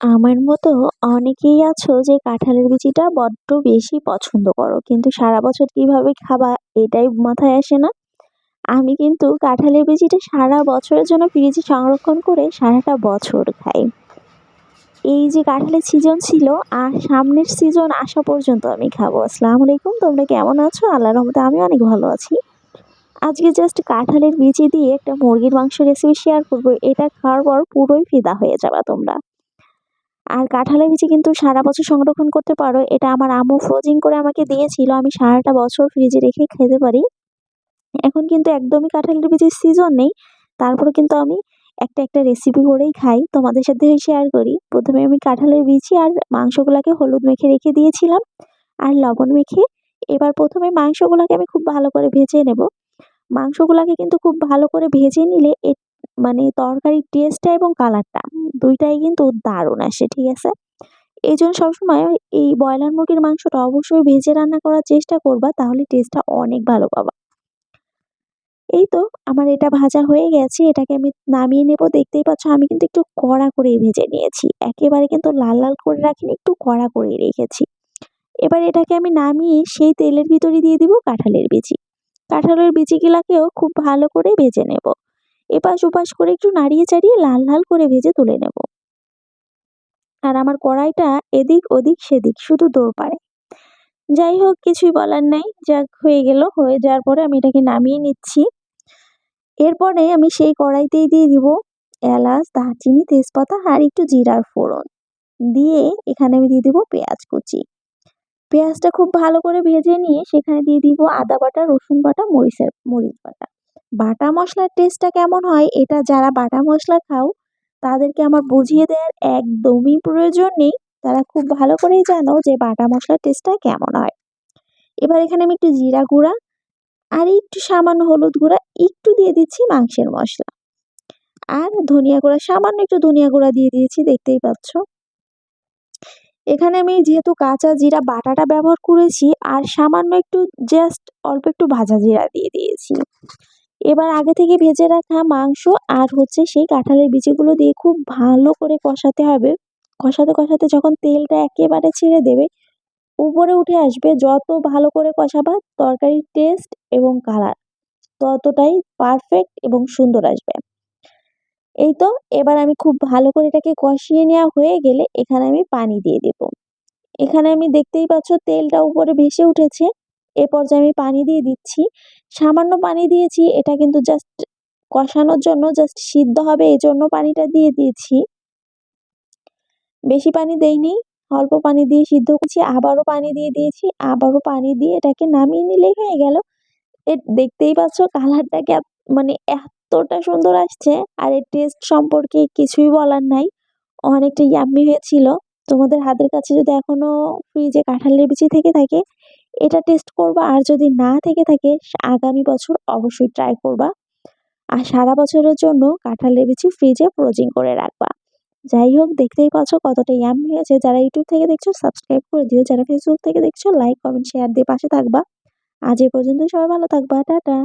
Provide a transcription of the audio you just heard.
আমার মতো অনেকেই আছো যে কাঁঠালের বিচিটা বড্ড বেশি পছন্দ করো। কিন্তু সারা বছর কীভাবে খাবা এটাই মাথায় আসে না। আমি কিন্তু কাঁঠালের বিচিটা সারা বছরের জন্য ফ্রিজে সংরক্ষণ করে সারাটা বছর খাই। এই যে কাঁঠালের সিজন ছিল আর সামনের সিজন আসা পর্যন্ত আমি খাব। আসসালামু আলাইকুম, তোমরা কেমন আছো? আল্লাহ রহমতে আমি অনেক ভালো আছি। আজকে জাস্ট কাঁঠালের বিচি দিয়ে একটা মুরগির মাংস রেসিপি শেয়ার করব। এটা খাওয়ার পর পুরোই ফিদা হয়ে যাবা তোমরা। আর কাঁঠালের বিচি কিন্তু সারা বছর সংরক্ষণ করতে পারো। এটা আমার আম্মু ফ্রোজিং করে আমাকে দিয়েছিল। আমি সারাটা বছর ফ্রিজে রেখে খেতে পারি। এখন কিন্তু একদমই কাঁঠালের বিচির সিজন নেই। তারপরে কিন্তু আমি একটা একটা রেসিপি করেই খাই। তোমাদের সাথে শেয়ার করি। প্রথমে আমি কাঁঠালের বিচি আর মাংসগুলোকে হলুদ মেখে রেখে দিয়েছিলাম। আর লবণ মেখে এবার প্রথমে মাংসগুলোকে আমি খুব ভালো করে ভেজে নেব। মাংসগুলোকে কিন্তু খুব ভালো করে ভেজে নিলে মানে তরকারির টেস্টটা এবং কালারটা দুইটাই কিন্তু দারুণ আসে, ঠিক আছে? এই জন্য সবসময় এই ব্রয়লার মুরগির মাংসটা অবশ্যই ভেজে রান্না করার চেষ্টা করবা, তাহলে টেস্টটা অনেক ভালো পাবা। এই তো আমার এটা ভাজা হয়ে গেছে, এটাকে আমি নামিয়ে নেব, দেখতেই পাচ্ছ আমি কিন্তু একটু কড়া করে ভেজে নিয়েছি, একেবারে কিন্তু লাল লাল করে রাখিনি, একটু কড়া করে রেখেছি। এবার এটাকে আমি নামিয়ে সেই তেলের ভিতরে দিয়ে দিব কাঁঠালের বিচি। কাঁঠালের বিচিগুলাকেও খুব ভালো করে ভেজে নেব। এপাশ ওপাশ করে একটু নাড়িয়ে চাড়িয়ে লাল লাল করে ভেজে তুলে নেব। আর আমার কড়াইটা এদিক ওদিক সেদিক শুধু দৌড় পাড়ে। যাই হোক, কিছুই বলার নাই, যাক হয়ে গেল, হয়ে যাওয়ার পরে আমি এটাকে নামিয়ে নিচ্ছি। এরপরে আমি সেই কড়াইতেই দিয়ে দিব এলাচ, দারচিনি, তেজপাতা আর একটু জিরার ফোড়ন। দিয়ে এখানে আমি দিয়ে দিব পেঁয়াজ কুচি। পেঁয়াজটা খুব ভালো করে ভেজে নিয়ে সেখানে দিয়ে দিব আদা বাটা, রসুন বাটা, মরিচের, মরিচ বাটা। বাটা মশলার টেস্টটা কেমন হয় এটা যারা বাটা মশলা খাও, তাদেরকে আমার বুঝিয়ে দেওয়ার একদমই প্রয়োজন নেই। তারা খুব ভালো করেই জানো যে বাটা মশলার টেস্টটা কেমন হয়। এবার এখানে আমি একটু জিরা গুঁড়া আর একটু সামান্য হলুদ গুঁড়া একটু দিয়ে দিচ্ছি মাংসের মশলা। আর ধনিয়া গুঁড়া, সামান্য একটু ধনিয়া গুঁড়া দিয়ে দিয়েছি, দেখতেই পাচ্ছ। এখানে আমি যেহেতু কাঁচা জিরা বাটাটা ব্যবহার করেছি আর সামান্য একটু জাস্ট অল্প একটু ভাজা জিরা দিয়ে দিয়েছি। এবার আগে থেকে ভেজে রাখা মাংস আর হচ্ছে সেই কাঁঠালের বিচিগুলো দিয়ে খুব ভালো করে কষাতে হবে। কষাতে কষাতে যখন তেলটা একেবারে ছেড়ে দেবে, উপরে উঠে আসবে যত ভালো করে কষাবা তরকারির টেস্ট এবং কালার ততটাই পারফেক্ট এবং সুন্দর আসবে। এই তো, এবার আমি খুব ভালো করে এটাকে কষিয়ে নেওয়া হয়ে গেলে এখানে আমি পানি দিয়ে দেব। এখানে আমি দেখতেই পাচ্ছ তেলটা উপরে ভেসে উঠেছে। এ পর্যায়ে আমি পানি দিয়ে দিচ্ছি। সামান্য পানি দিয়েছি, এটা কিন্তু জাস্ট কষানোর জন্য জাস্ট সিদ্ধ হবে এই জন্য পানিটা দিয়ে দিয়েছি। বেশি পানি দেইনি, অল্প পানি দিয়ে সিদ্ধ করছি, আবারও পানি দিয়ে দিয়েছি, আবারও পানি দিয়ে এটাকে নামিয়ে নিলেই হয়ে গেল। এ দেখতেই পাচ্ছ কালারটাকে মানে এতটা সুন্দর আসছে, আর এর টেস্ট সম্পর্কে কিছুই বলার নাই। অনেকটা ইয়াম্মি হয়েছিল। তোমাদের হাতের কাছে যদি এখনও ফ্রিজে কাঁঠালের বিচি থেকে থাকে এটা টেস্ট করবা। আর যদি না থেকে থাকে আগামী বছর অবশ্যই ট্রাই করবা। আর সারা বছরের জন্য কাঁঠালের বিচি ফ্রিজে ফ্রোজিং করে রাখবা। যাই হোক, দেখতেই পাচ্ছ কতটা ইয়াম হয়েছে। যারা ইউটিউব থেকে দেখছ সাবস্ক্রাইব করে দিও। যারা ফেসবুক থেকে দেখছ লাইক কমেন্ট শেয়ার দিয়ে পাশে থাকবা। আজ এ পর্যন্ত সবাই ভালো থাকবা। টাটা।